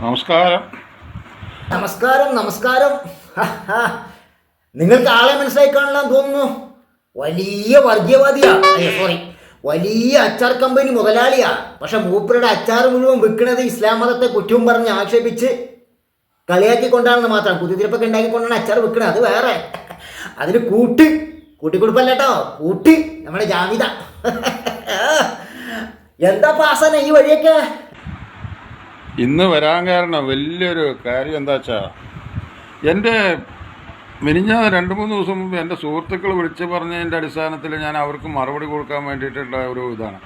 നമസ്കാരം. നമസ്കാരം നമസ്കാരം. നിങ്ങൾക്ക് ആളെ മനസ്സിലായി കാണില്ലാന്ന് തോന്നുന്നു? വലിയ വർഗീയവാദിയാ അയ്യോ സോറി വലിയ അച്ചാർ കമ്പനി മുതലാളിയാ. പക്ഷെ മൂപ്പരുടെ അച്ചാർ മുഴുവൻ വിൽക്കുന്നത് ഇസ്ലാം മതത്തെ കുറ്റവും പറഞ്ഞ് ആക്ഷേപിച്ച് കളിയാക്കി കൊണ്ടാണെന്ന് മാത്രം. കുത്തിത്തിരിപ്പൊക്കെ ഉണ്ടാക്കിക്കൊണ്ടാണ് അച്ചാർ വിൽക്കുന്നത്. അത് വേറെ. അതിന് കൂട്ട്. കൂട്ടിക്കൊടുപ്പല്ല കേട്ടോ. കൂട്ട് നമ്മുടെ ജാമിത. എന്താ പാസന ഈ വഴിയൊക്കെ? ഇന്ന് വരാൻ കാരണം വലിയൊരു കാര്യം എന്താ വെച്ചാ എന്റെ മിനിഞ്ഞ രണ്ട് മൂന്ന് ദിവസം മുമ്പ് എന്റെ സുഹൃത്തുക്കൾ വിളിച്ച് പറഞ്ഞതിന്റെ അടിസ്ഥാനത്തിൽ ഞാൻ അവർക്ക് മറുപടി കൊടുക്കാൻ വേണ്ടിയിട്ടുള്ള ഒരു ഇതാണ്.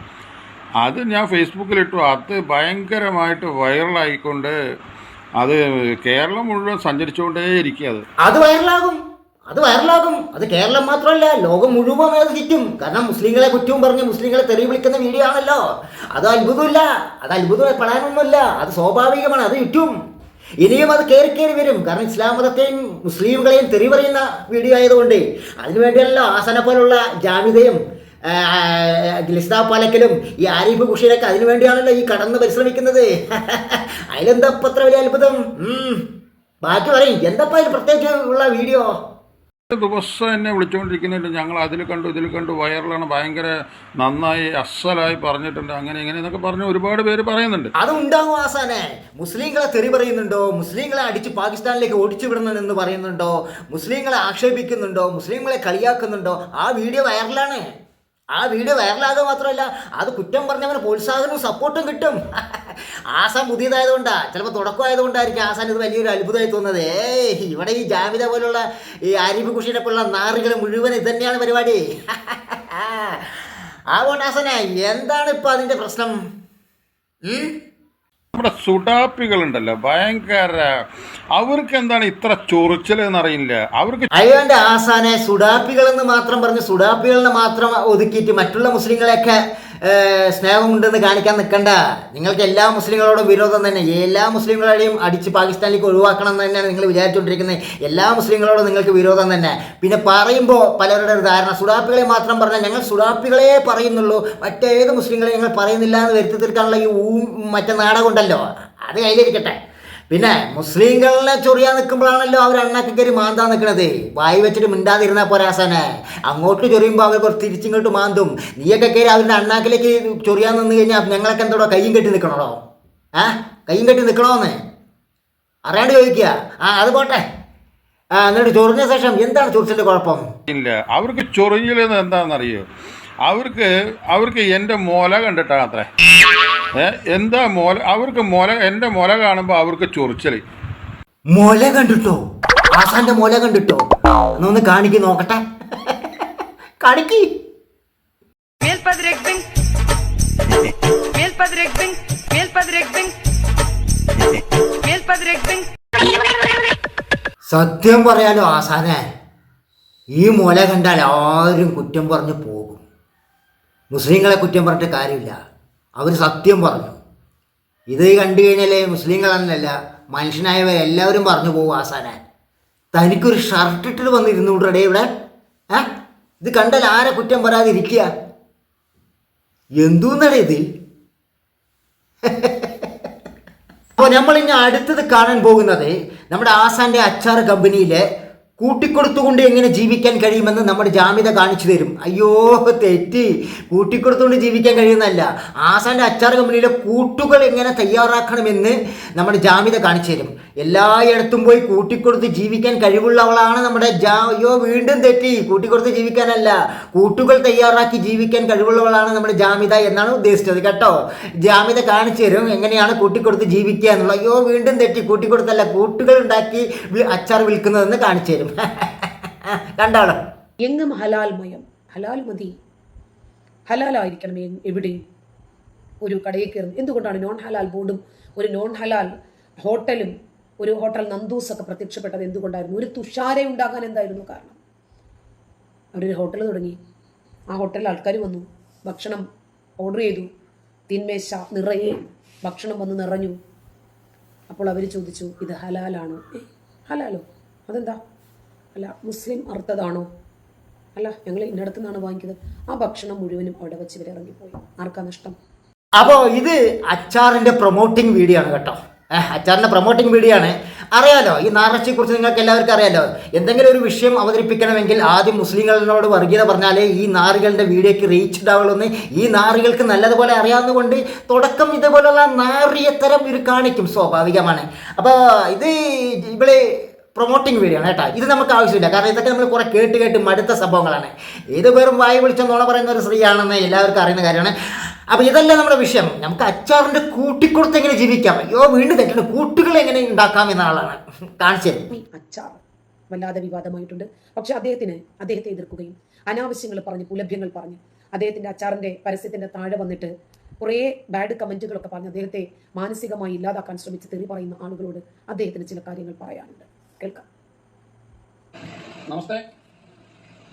അത് ഞാൻ ഫേസ്ബുക്കിലിട്ടു. അത് ഭയങ്കരമായിട്ട് വൈറലായിക്കൊണ്ട് അത് കേരളം മുഴുവൻ സഞ്ചരിച്ചുകൊണ്ടേ ഇരിക്കുക അത് അത് വൈറലാകും. അത് വൈറലാകും. അത് കേരളം മാത്രമല്ല ലോകം മുഴുവൻ അത് ചുറ്റും കാരണം മുസ്ലിങ്ങളെ കുറ്റവും പറഞ്ഞ് മുസ്ലിങ്ങളെ തെറി വിളിക്കുന്ന വീഡിയോ ആണല്ലോ. അത് അത്ഭുതമില്ല. അത് അത്ഭുതപ്പെടാനൊന്നുമില്ല അത് സ്വാഭാവികമാണ്. അത് ചുറ്റും ഇനിയും അത് കയറി കയറി വരും. കാരണം ഇസ്ലാം മതത്തെയും മുസ്ലിങ്ങളെയും തെറി പറയുന്ന വീഡിയോ ആയതുകൊണ്ട് അതിനുവേണ്ടിയല്ലോ ആസന പോലുള്ള ജാമിതയും ഗ്ലിസ്ത പാലക്കലും ഈ ആരിഫ് കുഷീനൊക്കെ അതിനു വേണ്ടിയാണല്ലോ ഈ കടന്ന് പരിശ്രമിക്കുന്നത്. അതിലെന്താ അത്ര വലിയ അത്ഭുതം? ബാക്കി പറയും. എന്തപ്പോ അതിൽ പ്രത്യേകിച്ച് ഉള്ള വീഡിയോ ദിവസം എന്നെ വിളിച്ചുകൊണ്ടിരിക്കുന്നുണ്ട് ഞങ്ങൾ അതിൽ കണ്ടു ഇതിൽ കണ്ടു. വൈറലാണ് ഭയങ്കര നന്നായി അസലായി പറഞ്ഞിട്ടുണ്ട്. അങ്ങനെ ഇങ്ങനെ എന്നൊക്കെ പറഞ്ഞ് ഒരുപാട് പേര് പറയുന്നുണ്ട്. അത് ഉണ്ടാകും ആസാനെ. മുസ്ലിങ്ങളെ തെറി പറയുന്നുണ്ടോ? മുസ്ലിങ്ങളെ അടിച്ച് പാകിസ്ഥാനിലേക്ക് ഓടിച്ചു വിടുന്നുണ്ടെന്ന് പറയുന്നുണ്ടോ? മുസ്ലിങ്ങളെ ആക്ഷേപിക്കുന്നുണ്ടോ? മുസ്ലിങ്ങളെ കളിയാക്കുന്നുണ്ടോ? ആ വീഡിയോ വൈറലാണ്. ആ വീഡിയോ വൈറലാകുക മാത്രമല്ല അത് കുറ്റം പറഞ്ഞവന് പ്രോത്സാഹനവും സപ്പോർട്ടും കിട്ടും. ആസാൻ പുതിയതായതുകൊണ്ടാ ചിലപ്പോൾ തുടക്കമായതുകൊണ്ടായിരിക്കും ആസാൻ ഇത് വലിയൊരു അത്ഭുതമായി തോന്നുന്നത്. ഏയ് ഇവിടെ ഈ ജാമിത പോലുള്ള ഈ ആരിഫ് കുഷിനെ പോലുള്ള നാറുകൾ മുഴുവൻ ഇത് തന്നെയാണ് പരിപാടി. അതുകൊണ്ട് ആസന എന്താണ് ഇപ്പൊ അതിന്റെ പ്രശ്നം? നമ്മുടെ സുഡാപ്പികളുണ്ടല്ലോ ഭയങ്കര അവർക്ക് എന്താണ് ഇത്ര ചൊറിച്ചൽ എന്നറിയില്ല. അവർക്ക് അയ്യോന്റെ ആസാനെ സുഡാപ്പികളെന്ന് മാത്രം പറഞ്ഞ് സുഡാപ്പികളെ മാത്രം ഒതുക്കിയിട്ട് മറ്റുള്ള മുസ്ലിങ്ങളെയൊക്കെ സ്നേഹമുണ്ടെന്ന് കാണിക്കാൻ നിൽക്കണ്ട നിങ്ങൾക്ക് എല്ലാ മുസ്ലിങ്ങളോടും വിരോധം തന്നെ. എല്ലാ മുസ്ലിങ്ങളെയും അടിച്ച് പാകിസ്ഥാനിലേക്ക് ഒഴിവാക്കണം എന്ന് തന്നെയാണ് നിങ്ങൾ വിചാരിച്ചുകൊണ്ടിരിക്കുന്നത് എല്ലാ മുസ്ലിങ്ങളോടും നിങ്ങൾക്ക് വിരോധം തന്നെ. പിന്നെ പറയുമ്പോൾ പലരുടെ ഒരു ധാരണ. സുഡാപ്പികളെ മാത്രം പറഞ്ഞാൽ ഞങ്ങൾ സുഡാപ്പികളെ പറയുന്നുള്ളൂ. മറ്റേത് മുസ്ലിങ്ങളെ ഞങ്ങൾ പറയുന്നില്ല എന്ന് വരുത്തി തീർക്കാനുള്ള ഈ ഊ മറ്റേ നാടകമുണ്ടല്ലോ അത് കയ്യിലിരിക്കട്ടെ. പിന്നെ മുസ്ലിങ്ങളെ ചൊറിയാൻ നിൽക്കുമ്പോഴാണല്ലോ അവർ അണ്ണാക്കി കയറി മാന്താൻ നിൽക്കണത്. വായി വെച്ചിട്ട് മിണ്ടാതിരുന്ന പോരാസനെ അങ്ങോട്ട് ചൊറിയുമ്പോൾ അവർ കുറച്ച് തിരിച്ചിങ്ങോട്ട് മാന്തും. നീയൊക്കെ കയറി അവരുടെ അണ്ണാക്കിലേക്ക് ചൊറിയാൻ നിന്ന് കഴിഞ്ഞാൽ ഞങ്ങളൊക്കെ എന്തോടോ കയ്യും കെട്ടി നിൽക്കണോ ആ കയ്യും കെട്ടി നിൽക്കണോന്ന്? അറിയാണ്ട് ചോദിക്കുക. ആ അത് പോട്ടെ. എന്നിട്ട് ചൊറിഞ്ഞ ശേഷം എന്താണ് ചൊറിച്ചിന്റെ കുഴപ്പം? ഇല്ല അവർക്ക് ചൊറിഞ്ഞില്ലെന്ന് എന്താണെന്നറിയോ? അവർക്ക് അവർക്ക് എന്റെ മോല കണ്ടിട്ടാണ് അത്രേ. ഏ എന്താ മോല അവർക്ക് മുല എന്റെ മുല കാണുമ്പോൾ അവർക്ക് ചൊറിച്ചൽ. മുല കണ്ടിട്ടോ? ആസാന്റെ മുല കണ്ടിട്ടോ? എന്നൊന്ന് കാണിക്ക് നോക്കട്ടെ. കാണിക്ക്. സത്യം പറയാലോ ആസാനെ ഈ മുല കണ്ടാൽ ആരും കുറ്റം പറഞ്ഞു പോകും മുസ്ലിങ്ങളെ കുറ്റം പറഞ്ഞിട്ട് കാര്യമില്ല. അവർ സത്യം പറഞ്ഞു. ഇത് കണ്ടു കഴിഞ്ഞാലേ മുസ്ലിങ്ങളെന്നല്ല മനുഷ്യനായവരെല്ലാവരും പറഞ്ഞു പോകും ആസാനെ തനിക്കൊരു ഷർട്ട് ഇട്ടിട്ട് വന്ന് ഇരുന്നുകൊണ്ടേ ഇവിടെ. ഏ? ഇത് കണ്ടാൽ ആരെ കുറ്റം പറയാതിരിക്കുക? എന്തൂന്നടേ ഇത്? അപ്പോൾ നമ്മൾ ഇനി അടുത്തത് കാണാൻ പോകുന്നത് നമ്മുടെ ആസാന്റെ അച്ചാർ കമ്പനിയിലെ കൂട്ടിക്കൊടുത്തുകൊണ്ട് എങ്ങനെ ജീവിക്കാൻ കഴിയുമെന്ന് നമ്മുടെ ജാമ്യത കാണിച്ചു തരും. അയ്യോ തെറ്റി. കൂട്ടിക്കൊടുത്തുകൊണ്ട് ജീവിക്കാൻ കഴിയുന്നല്ല ആസാന്റെ അച്ചാർ കമ്പനിയിലെ കൂട്ടുകൾ എങ്ങനെ തയ്യാറാക്കണമെന്ന് നമ്മുടെ ജാമ്യത കാണിച്ചു തരും. എല്ലായിടത്തും പോയി കൂട്ടിക്കൊടുത്ത് ജീവിക്കാൻ കഴിവുള്ളവളാണ് നമ്മുടെ ജാ അയ്യോ വീണ്ടും തെറ്റി. കൂട്ടിക്കൊടുത്ത് ജീവിക്കാനല്ല. കൂട്ടുകൾ തയ്യാറാക്കി ജീവിക്കാൻ കഴിവുള്ളവളാണ് നമ്മുടെ ജാമ്യത എന്നാണ് ഉദ്ദേശിച്ചത് കേട്ടോ. ജാമ്യത കാണിച്ചു തരും. എങ്ങനെയാണ് കൂട്ടിക്കൊടുത്ത് ജീവിക്കുക എന്നുള്ളത് അയ്യോ വീണ്ടും തെറ്റി. കൂട്ടിക്കൊടുത്തല്ല കൂട്ടുകൾ ഉണ്ടാക്കി അച്ചാർ വിൽക്കുന്നതെന്ന് കാണിച്ചു തരും. കണ്ടാളോ. എങ്ങും ഹലാൽ മയം. ഹലാൽ മതി. ഹലാലായിരിക്കണം എവിടെയും. ഒരു കടയിൽ കയറുന്നത്. എന്തുകൊണ്ടാണ് നോൺ ഹലാൽ ബോർഡും ഒരു നോൺ ഹലാൽ ഹോട്ടലും ഒരു ഹോട്ടൽ നന്ദൂസൊക്കെ പ്രത്യക്ഷപ്പെട്ടത് എന്തുകൊണ്ടായിരുന്നു? ഒരു തുഷാര ഉണ്ടാകാൻ എന്തായിരുന്നു കാരണം? അവരൊരു ഹോട്ടൽ തുടങ്ങി. ആ ഹോട്ടലിൽ ആൾക്കാർ വന്നു. ഭക്ഷണം ഓർഡർ ചെയ്തു. തിന്മേശ നിറയെ ഭക്ഷണം വന്ന് നിറഞ്ഞു. അപ്പോൾ അവർ ചോദിച്ചു ഇത് ഹലാലാണ്. ഹലാലോ? അതെന്താ? അല്ല മുസ്ലിം അർത്ഥതാണോ അല്ല ഞങ്ങൾ ഇന്നടത്തു നിന്നാണ് വാങ്ങിക്കുന്നത്. ആ ഭക്ഷണം മുഴുവനും അവിടെ വെച്ച് ഇവർ ഇറങ്ങിപ്പോയി. ആർക്കാ നഷ്ടം? അപ്പോൾ ഇത് അച്ചാറിന്റെ പ്രൊമോട്ടിംഗ് വീഡിയോ ആണ് കേട്ടോ. അച്ചാറിന്റെ പ്രൊമോട്ടിംഗ് വീഡിയോ ആണ്. അറിയാലോ ഈ നാറച്ചിയെ കുറിച്ച് നിങ്ങൾക്ക് എല്ലാവർക്കും അറിയാലോ. എന്തെങ്കിലും ഒരു വിഷയം അവതരിപ്പിക്കണമെങ്കിൽ ആദ്യം മുസ്ലിങ്ങളോട് വർഗീയത പറഞ്ഞാലേ ഈ നാറികളുടെ വീഡിയോക്ക് റീച്ച് ഉണ്ടാവുള്ളൂ ഈ നാറികൾക്ക് നല്ലതുപോലെ അറിയാവുന്നതുകൊണ്ട് തുടക്കം ഇതുപോലുള്ള നാറിയത്തരം ഇവർ കാണിക്കും സ്വാഭാവികമാണ്. അപ്പോൾ ഇത് ഇവിടെ പ്രൊമോട്ടിംഗ് വീഡിയോ ആണ് കേട്ടോ. ഇത് നമുക്ക് ആവശ്യമില്ല. കാരണം ഇതൊക്കെ നമ്മൾ കുറെ കേട്ട് കേട്ട് മടുത്ത സംഭവങ്ങളാണ്. ഇത് വെറും വായി വിളിച്ച നുണ പറയുന്ന ഒരു സ്ത്രീയാണെന്ന് എല്ലാവർക്കും അറിയുന്ന കാര്യമാണ്. അപ്പോൾ ഇതല്ല നമ്മുടെ വിഷയം. നമുക്ക് അച്ചാറിന്റെ കൂട്ടിക്കൊടുത്ത് എങ്ങനെ ജീവിക്കാം? അയ്യോ വീണ്ടും തെറ്റുണ്ട് കൂട്ടുകൾ എങ്ങനെ ഉണ്ടാക്കാം എന്ന ആളാണ്. കാണിച്ചത് അച്ചാർ വല്ലാതെ വിവാദമായിട്ടുണ്ട്. പക്ഷെ അദ്ദേഹത്തിന് അദ്ദേഹത്തെ എതിർക്കുകയും അനാവശ്യങ്ങൾ പറഞ്ഞ് പുലഭ്യങ്ങൾ പറഞ്ഞ് അദ്ദേഹത്തിന്റെ അച്ചാറിന്റെ പരസ്യത്തിന്റെ താഴെ വന്നിട്ട് കുറേ ബാഡ് കമന്റുകളൊക്കെ പറഞ്ഞ് അദ്ദേഹത്തെ മാനസികമായി ഇല്ലാതാക്കാൻ ശ്രമിച്ച് തെറി പറയുന്ന ആളുകളോട് അദ്ദേഹത്തിന് ചില കാര്യങ്ങൾ പറയാനുണ്ട്. കേൾക്കാം. നമസ്തേ.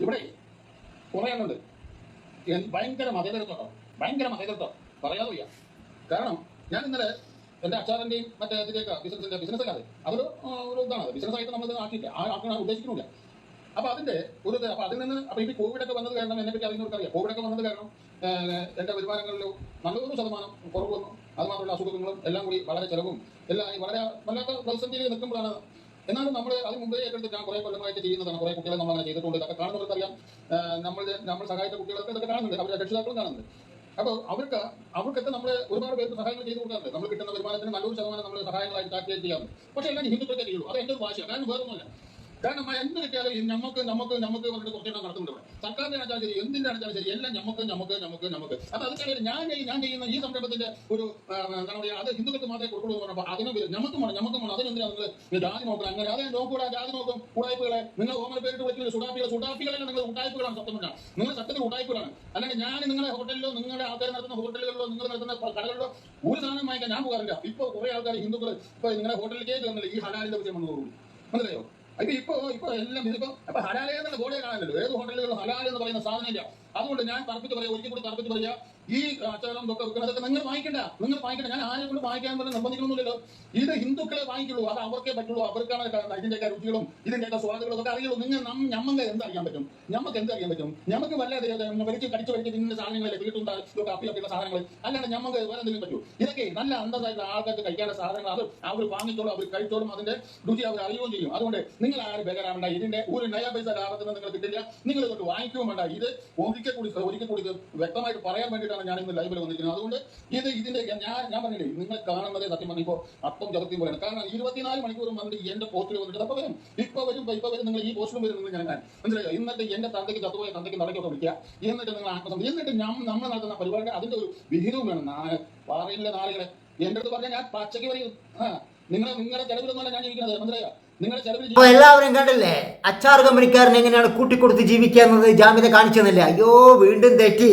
ഇവിടെ കുറേ എണ്ണുണ്ട് ഭയങ്കര മതേതരത്വം ഭയങ്കര മതേതരത്വം. പറയാതെ വയ്യ. കാരണം ഞാൻ ഇന്നലെ എന്റെ അച്ചാറിന്റെയും മറ്റേ ഇതിലേക്ക് ബിസിനസിന്റെ ബിസിനസ് അല്ലാതെ അതൊരു ഒരു ഇതാണ്. ബിസിനസ് ആയിട്ട് നമ്മൾ ആക്കിയില്ല ആ ആക്കാൻ ഉദ്ദേശിക്കുന്നില്ല അപ്പൊ അതിന്റെ ഒരു അപ്പൊ അതിൽ നിന്ന് അപ്പൊ ഈ കോവിഡ് ഒക്കെ വന്നത് കാരണം എന്നെ പറ്റി അറിയുന്നവർക്ക് അറിയാം കോവിഡ് ഒക്കെ വന്നത് കാരണം എന്റെ വരുമാനങ്ങളിലും നല്ലൊരു ശതമാനം കുറവ് വന്നു. അതുമാത്രമുള്ള അസുഖങ്ങളും എല്ലാം കൂടി വളരെ ചെലവും എല്ലാം വളരെ വല്ലാത്ത പ്രതിസന്ധിയിൽ നിൽക്കുമ്പോഴാണ് എന്നാലും നമ്മൾ അതിന് മുമ്പേ ഏറ്റെടുത്ത് ഞാൻ കുറെ കൊല്ലമായിട്ട് ചെയ്യുന്നതാണ്. കുറെ കുട്ടികളെ നമ്മൾ അങ്ങനെ ചെയ്തിട്ടുണ്ട്. ഇതൊക്കെ കാണുന്നവർക്ക് അറിയാം നമ്മൾ നമ്മൾ സഹായിച്ച കുട്ടികളൊക്കെ ഇതൊക്കെ കാണുന്നുണ്ട്. അവരുടെ രക്ഷിതാക്കളും കാണുന്നുണ്ട്. അപ്പോൾ അവർക്ക് അവർക്കൊക്കെ നമ്മൾ ഒരുപാട് പേർക്ക് സഹായങ്ങൾ ചെയ്തു കൊടുക്കാറുണ്ട്. നമ്മൾ കിട്ടുന്ന വരുമാനത്തിന് നല്ലൊരു ശതമാനം നമ്മൾ സഹായങ്ങളായിട്ട് കാൽക്കുലേറ്റ് ചെയ്യാറുണ്ട്. പക്ഷേ എല്ലാം ഹിന്ദുക്കളൊക്കെ ചെയ്യുള്ളൂ. അത് എന്റെ ഒരു ഭാഷ കാരണം വേറൊന്നുമല്ല. കാരണം എന്ത് കിട്ടിയാലും നമുക്ക് നമുക്ക് നമുക്ക് പറഞ്ഞിട്ട് കുറച്ചെണ്ണം നടത്തുന്നുണ്ട് സർക്കാരിന്റെ ആണെച്ചാൽ ശരി എന്തിന്റെ ആണെച്ചാൽ ശരി എല്ലാം നമുക്ക് നമുക്ക് നമുക്ക് നമുക്ക് അപ്പൊ അതൊക്കെ ഞാൻ ഞാൻ ചെയ്യുന്ന ഈ സംരംഭത്തിന്റെ ഒരു എന്താ പറയുക അത് ഹിന്ദുക്കൾക്ക് മാത്രമേ കൊടുക്കുള്ളൂ എന്ന് പറഞ്ഞപ്പോൾ അതിന്. നമുക്കും വേണം നമുക്കും വേണം. അതിനെന്തിനാ നിങ്ങൾ ജാതി നോക്കണം? അങ്ങനെ അതെ നോക്കൂടാ ജാതി നോക്കും. ഉടായ്പകളെ നിങ്ങൾ ഓമന പേരിട്ട് വിളിക്കുന്ന സുഡാപ്പികൾ സുഡാപ്പികളെ നിങ്ങൾ ഉടായ്പകളാണ് സത്യം പറഞ്ഞാൽ നിങ്ങൾ സത്യത്തിൽ ഉടായ്പകളാണ് അല്ലെങ്കിൽ ഞാൻ നിങ്ങളുടെ ഹോട്ടലിലോ നിങ്ങളുടെ ആൾക്കാർ നടത്തുന്ന ഹോട്ടലുകളിലോ നിങ്ങൾ നടത്തുന്ന കടകളിലോ ഒരു സാധനം വാങ്ങിക്കാൻ ഞാൻ പോകാറില്ല. ഇപ്പൊ കുറെ ആൾക്കാർ ഹിന്ദുക്കൾ ഇപ്പൊ നിങ്ങളുടെ ഹോട്ടലിലേക്ക് കയറുന്നില്ല ഈ ഹലാലിന്റെ വിഷയം വന്നു മനസ്സിലായോ? ഇപ്പൊ ഇപ്പൊ ഇപ്പൊ എല്ലാം ഇതിപ്പോ അപ്പൊ ഹലാലയെന്നുള്ള ബോർഡേ കാണാനല്ലോ? ഏത് ഹോട്ടലുകളും ഹലാൽ എന്ന് പറയുന്ന സാധനമില്ല അതുകൊണ്ട് ഞാൻ തർപ്പിച്ച് പറയാം ഒരിക്കൽ കൂടി തർപ്പിച്ച് പറയാ. ഈ ആചാരം അതൊക്കെ നിങ്ങൾ വാങ്ങിക്കണ്ട നിങ്ങൾ വാങ്ങിക്കണ്ട ഞാൻ ആരെ കൊണ്ട് വാങ്ങിക്കാൻ പറഞ്ഞ് നിർബന്ധിക്കണമെന്നില്ലല്ലോ. ഇത് ഹിന്ദുക്കളെ വാങ്ങിക്കുള്ളൂ അത് അവർക്കേ പറ്റുള്ളൂ. അവർക്കാണ് ഇതിന്റെയൊക്കെ രുചികളും ഇതിന്റെയൊക്കെ സ്വാദുകളും ഒക്കെ അറിയുള്ളൂ. നിങ്ങൾ ഞമ്മക്ക് എന്ത് അറിയാൻ പറ്റും? ഞമ്മക്ക് എന്ത് അറിയാൻ പറ്റും? ഞമ്മക്ക് വല്ല വലിച്ച് കടിച്ചു വലിച്ച് സാധനങ്ങളെ വീട്ടുണ്ടാകും അപ്പി അപ്പിയുള്ള സാധനങ്ങൾ അല്ലാണ്ട് ഞമ്മക്ക് വേറെ എന്തെങ്കിലും പറ്റൂ. ഇതൊക്കെ നല്ല അന്തസ്സായിട്ടുള്ള ആൾക്കാർക്ക് കഴിക്കാനുള്ള സാധനങ്ങൾ അത് അവർ വാങ്ങിച്ചോളും അവർ കഴിച്ചോളും അതിന്റെ രുചി അവർ അറിയുകയും ചെയ്യും. അതുകൊണ്ട് നിങ്ങൾ ആരും ബേജാറാവണ്ട. ഇതിന്റെ ഒരു നയ പൈസ ലാഭത്തിന് നിങ്ങൾ കിട്ടില്ല. നിങ്ങൾ ഇതൊക്കെ വാങ്ങിക്കുകയും വേണ്ട. ഇത് ഒരിക്കൽ കൂടി ഒരിക്കൽ കൂടി വ്യക്തമായിട്ട് പറയാൻ വേണ്ടിയിട്ടാണ് ഞാൻ ഞാനിന്ന് ലൈവിൽ വന്നിരിക്കുന്നത്. അതുകൊണ്ട് ഇത് ഇതിന്റെ ഞാൻ ഞാൻ പറഞ്ഞില്ലേ നിങ്ങൾ കാണുന്നത് സത്യം പറഞ്ഞ ഇപ്പോൾ അപ്പം ചതുർത്തിയും പോലെയാണ്. കാരണം ഇരുപത്തിനാല് മണിക്കൂർ വന്നിട്ട് എന്റെ പോസ്റ്റിൽ വന്നിട്ട് അപ്പൊ വരും. വരും ഇപ്പൊ വരും നിങ്ങൾ ഈ പോസ്റ്റിലും വരുന്നത് ഞാൻ മനസ്സിലായോ? എന്നിട്ട് എന്റെ തന്തയ്ക്ക് ചത്തുപോയ തന്തയ്ക്ക് നടക്കൊക്കെ വിളിക്കുക. എന്നിട്ട് നിങ്ങൾ ആത്മസം എന്നിട്ട് നമ്മൾ നടത്തുന്ന പരിപാടി അതിന്റെ ഒരു വിഹിതവും വേണം. നാളെ പാറയിലെ നാളുകളെ. അടുത്ത് പറഞ്ഞാൽ ഞാൻ പച്ചയ്ക്ക് വരും നിങ്ങൾ നിങ്ങളെ നിങ്ങളുടെ ചെലവിലൊന്നുമല്ല ഞാൻ ജീവിക്കുന്നത്. മനസ്സിലായോ? ചെലവിൽ എല്ലാവരും കണ്ടില്ലേ? അച്ചാർ കമ്പനിക്കാരൻ എങ്ങനെയാണ് കൂട്ടിക്കൊടുത്ത് ജീവിക്കുക എന്നത് ജാമ്യത കാണിച്ചു തന്നില്ല അയ്യോ വീണ്ടും തെറ്റി.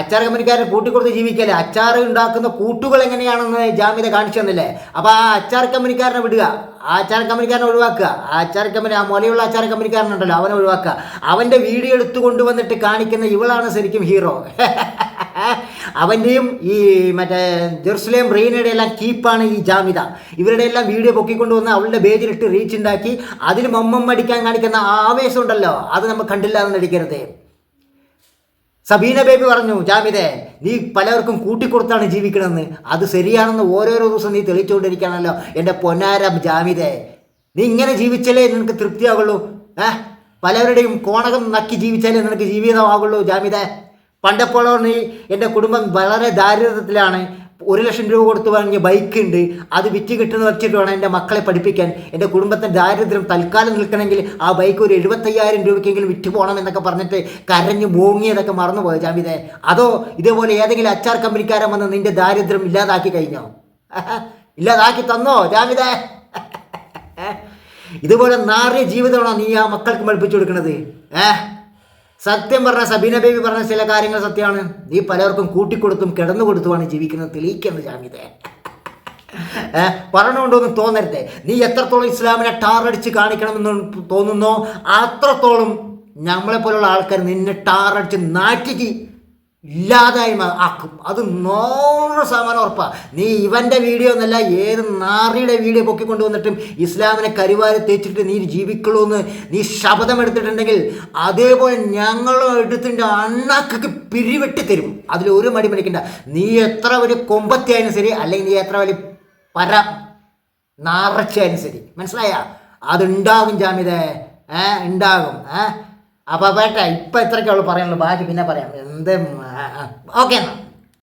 അച്ചാർ കമ്പനിക്കാരൻ കൂട്ടിക്കൊടുത്ത് ജീവിക്കല്ലേ? അച്ചാർ ഉണ്ടാക്കുന്ന കൂട്ടുകൾ എങ്ങനെയാണെന്ന് ജാമ്യത കാണിച്ചു തന്നില്ലേ അപ്പോൾ ആ അച്ചാർ കമ്പനിക്കാരനെ വിടുക. ആ അച്ചാർ കമ്പനിക്കാരനെ ഒഴിവാക്കുക. ആ അച്ചാർ കമ്പനി ആ മുലയുള്ള അച്ചാർ കമ്പനിക്കാരനുണ്ടല്ലോ അവനെ ഒഴിവാക്കുക. അവന്റെ വീഡിയോ എടുത്തു കൊണ്ടുവന്നിട്ട് കാണിക്കുന്ന ഇവളാണ് ശരിക്കും ഹീറോ. അവന്റെയും ഈ മറ്റേ ജെറുസലേം റെയിനയുടെ എല്ലാം കീപ്പാണ് ഈ ജാമിത. ഇവരുടെ എല്ലാം വീഡിയോ പൊക്കിക്കൊണ്ടുവന്ന് അവളുടെ പേജിലിട്ട് റീച്ച് ഉണ്ടാക്കി അതിൽ മമ്മം അടിക്കാൻ കാണിക്കുന്ന ആവേശം ഉണ്ടല്ലോ അത് നമ്മൾ കണ്ടില്ല എന്ന് സബീന ബേബി പറഞ്ഞു ജാമിദേ നീ പലവർക്കും കൂട്ടിക്കൊടുത്താണ് ജീവിക്കണമെന്ന് അത് ശരിയാണെന്ന് ഓരോരോ ദിവസം നീ തെളിച്ചുകൊണ്ടിരിക്കുകയാണല്ലോ എന്റെ പൊന്നാര ജാമിദേ നീ ഇങ്ങനെ ജീവിച്ചാലേ നിനക്ക് തൃപ്തിയാകുള്ളൂ ഏഹ് പലവരുടെയും കോണകം നക്കി ജീവിച്ചാലേ നിനക്ക് ജീവിതമാകുള്ളൂ ജാമിദേ പണ്ടപ്പോൾ എന്റെ കുടുംബം വളരെ ദാരിദ്ര്യത്തിലാണ്. ഒരു ലക്ഷം രൂപ കൊടുത്ത് വാങ്ങിയ ബൈക്ക് ഉണ്ട്. അത് വിറ്റ് കിട്ടുന്ന വെച്ചിട്ട് വേണം എന്റെ മക്കളെ പഠിപ്പിക്കാൻ. എന്റെ കുടുംബത്തിന്റെ ദാരിദ്ര്യം തൽക്കാലം നിൽക്കണമെങ്കിൽ ആ ബൈക്ക് ഒരു എഴുപത്തയ്യായിരം രൂപയ്ക്കെങ്കിലും വിറ്റ് പോകണം എന്നൊക്കെ പറഞ്ഞിട്ട് കരഞ്ഞു മൂങ്ങിയതൊക്കെ മറന്നുപോയോ ജാമിതെ അതോ ഇതേപോലെ ഏതെങ്കിലും അച്ചാർ കമ്പനിക്കാരൻ വന്ന് നിന്റെ ദാരിദ്ര്യം ഇല്ലാതാക്കി കഴിഞ്ഞോ? ഇല്ലാതാക്കി തന്നോ ജാമിതെ ഇതുപോലെ നാറിയ ജീവിതമാണോ നീ ആ മക്കൾക്ക് പഠിപ്പിച്ചു കൊടുക്കുന്നത്? ഏഹ് സത്യം പറഞ്ഞ സബീന ബേബി പറഞ്ഞ ചില കാര്യങ്ങൾ സത്യമാണ്. നീ പലർക്കും കൂട്ടിക്കൊടുത്തും കിടന്നു കൊടുത്തുമാണ് ജീവിക്കുന്നത് തെളിയിക്കുന്നത് ജാമിത പറഞ്ഞുകൊണ്ടൊന്നും തോന്നരുത്. നീ എത്രത്തോളം ഇസ്ലാമിനെ ടാറടിച്ച് കാണിക്കണമെന്ന് തോന്നുന്നോ അത്രത്തോളം നമ്മളെ പോലുള്ള ആൾക്കാർ നിന്നെ ടാറടിച്ച് നാട്ടിക്ക് ഇല്ലാതായ്മ ആക്കും അത് നൂറ് ശതമാനം ഉറപ്പാ. നീ ഇവന്റെ വീഡിയോ എന്നല്ല ഏത് നാറിയുടെ വീഡിയോ പൊക്കിക്കൊണ്ട് വന്നിട്ടും ഇസ്ലാമിനെ കരുവാരി തേച്ചിട്ട് നീ ജീവിക്കുള്ളൂ എന്ന് നീ ശപഥം എടുത്തിട്ടുണ്ടെങ്കിൽ അതേപോലെ ഞങ്ങളും എടുത്തിന്റെ അണ്ണാക്കൊക്കെ പിരിവെട്ടി തരും. അതിൽ ഒരു മടി മടിക്കണ്ട നീ എത്ര വലിയ കൊമ്പത്തിയായാലും ശരി അല്ലെങ്കിൽ നീ എത്ര വലിയ പര നാറച്ചായാലും ശരി. മനസ്സിലായ? അതുണ്ടാകും ജാമിതേ ഏ ഉണ്ടാകും. ഏ? അപ്പോൾ വേട്ടെ ഇപ്പം ഇത്രയ്ക്കുള്ളൂ പറയുള്ളൂ ബാക്കി പിന്നെ പറയാം. എന്ത് ഓക്കെ എന്നാൽ